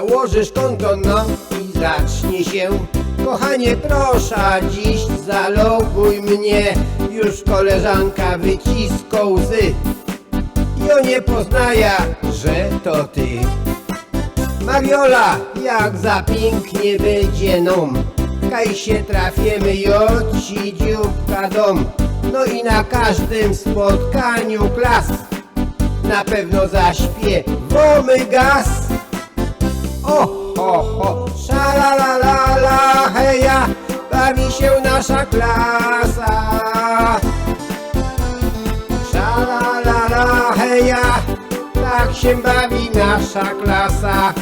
Założysz konto, no i zacznie się. Kochanie proszę, dziś zaloguj mnie. Już koleżanka wyciska łzy. I on nie poznaje, że to ty. Mariola, jak za pięknie będzie nom. Kaj się trafiemy, jo ci dzióbka dom. No i na każdym spotkaniu klas. Na pewno zaśpiewamy gaz O, ho, ho, szalalalala, heja Bawi się nasza klasa. Szalalala, heja Tak się bawi nasza klasa.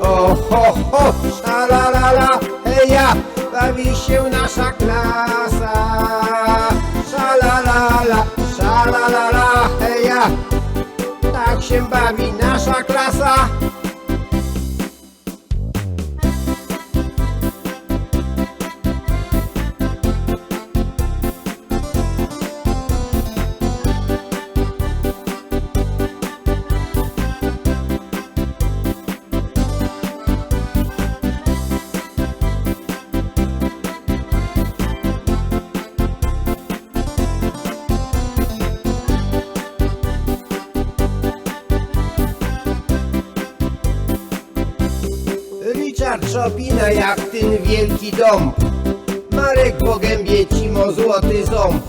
O, ho, ho, szalalala, heja Bawi się nasza klasa. Szalalala, szalalala, heja Tak się bawi nasza klasa Chopina jak ten wielki dom. Marek Pogębie ci mo złoty ząb.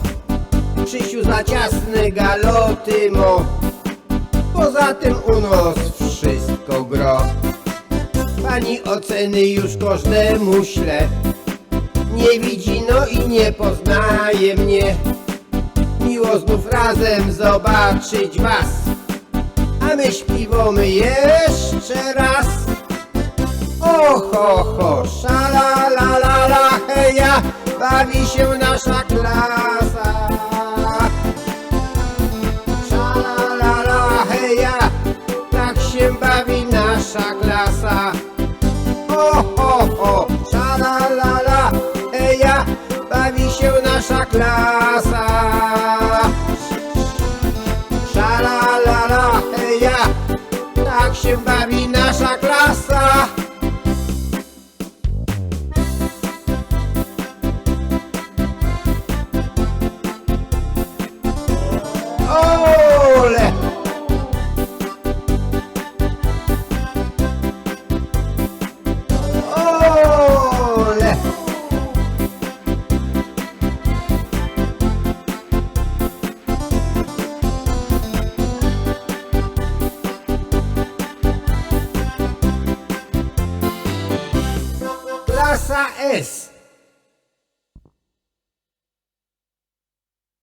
Krzysiu za ciasne galoty mo. Poza tym u nos wszystko gro. Pani oceny już każdemu śle Nie widzi no i nie poznaje mnie. Miło znów razem zobaczyć was. A my śpiewamy jeszcze raz Ho ho, szalalalala, heja, bawi się nasza klasa. Szalalala, heja, tak się bawi nasza klasa. O ho ho, szalalala, heja, bawi się nasza klasa. Szalalala, heja, tak się bawi nasza klasa. Plaza es.